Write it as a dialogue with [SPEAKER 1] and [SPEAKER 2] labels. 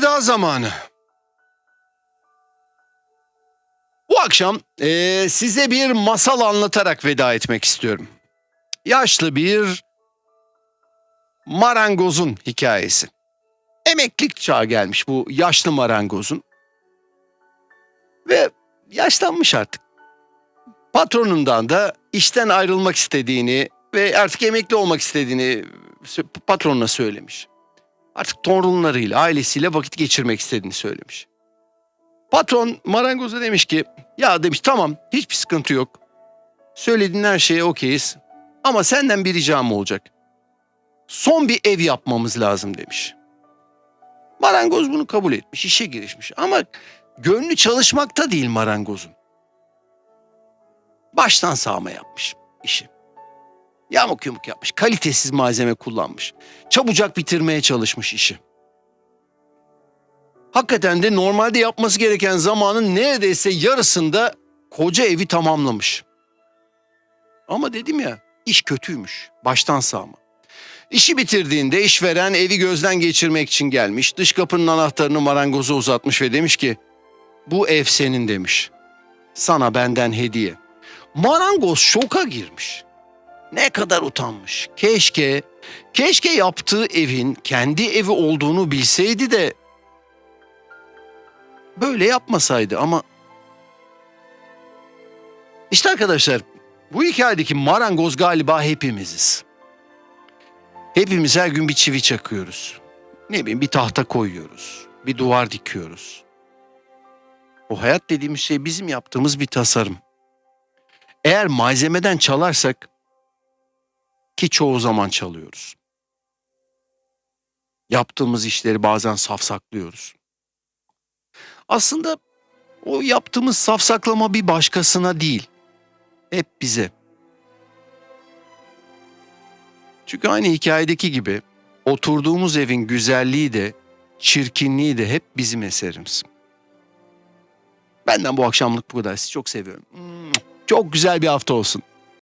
[SPEAKER 1] veda zamanı. Bu akşam eee, size bir masal anlatarak veda etmek istiyorum. Yaşlı bir marangozun hikayesi. Emeklilik çağı gelmiş bu yaşlı marangozun. Ve yaşlanmış artık. Patronundan da işten ayrılmak istediğini ve artık emekli olmak istediğini patronuna söylemiş. Artık torunlarıyla, ailesiyle vakit geçirmek istediğini söylemiş. Patron marangoza demiş ki, ya demiş tamam hiçbir sıkıntı yok. Söylediğin her şeye okeyiz. Ama senden bir ricam olacak. Son bir ev yapmamız lazım demiş. Marangoz bunu kabul etmiş, işe girişmiş. Ama gönlü çalışmakta değil marangozun. Baştan sağma yapmış işi. Yamuk yumuk yapmış, kalitesiz malzeme kullanmış. Çabucak bitirmeye çalışmış işi. Hakikaten de normalde yapması gereken zamanın neredeyse yarısında koca evi tamamlamış. Ama dedim ya iş kötüymüş. Baştan sağma. İşi bitirdiğinde işveren evi gözden geçirmek için gelmiş. Dış kapının anahtarını marangoza uzatmış ve demiş ki bu ev senin demiş. Sana benden hediye. Marangoz şoka girmiş. Ne kadar utanmış. Keşke, keşke yaptığı evin kendi evi olduğunu bilseydi de böyle yapmasaydı ama işte arkadaşlar bu hikayedeki marangoz galiba hepimiziz. Hepimiz her gün bir çivi çakıyoruz. Ne bileyim bir tahta koyuyoruz. Bir duvar dikiyoruz. O hayat dediğimiz şey bizim yaptığımız bir tasarım. Eğer malzemeden çalarsak ki çoğu zaman çalıyoruz. Yaptığımız işleri bazen safsaklıyoruz. Aslında o yaptığımız safsaklama bir başkasına değil. Hep bize. Çünkü aynı hikayedeki gibi oturduğumuz evin güzelliği de çirkinliği de hep bizim eserimiz. Benden bu akşamlık bu kadar. Sizi çok seviyorum. Çok güzel bir hafta olsun.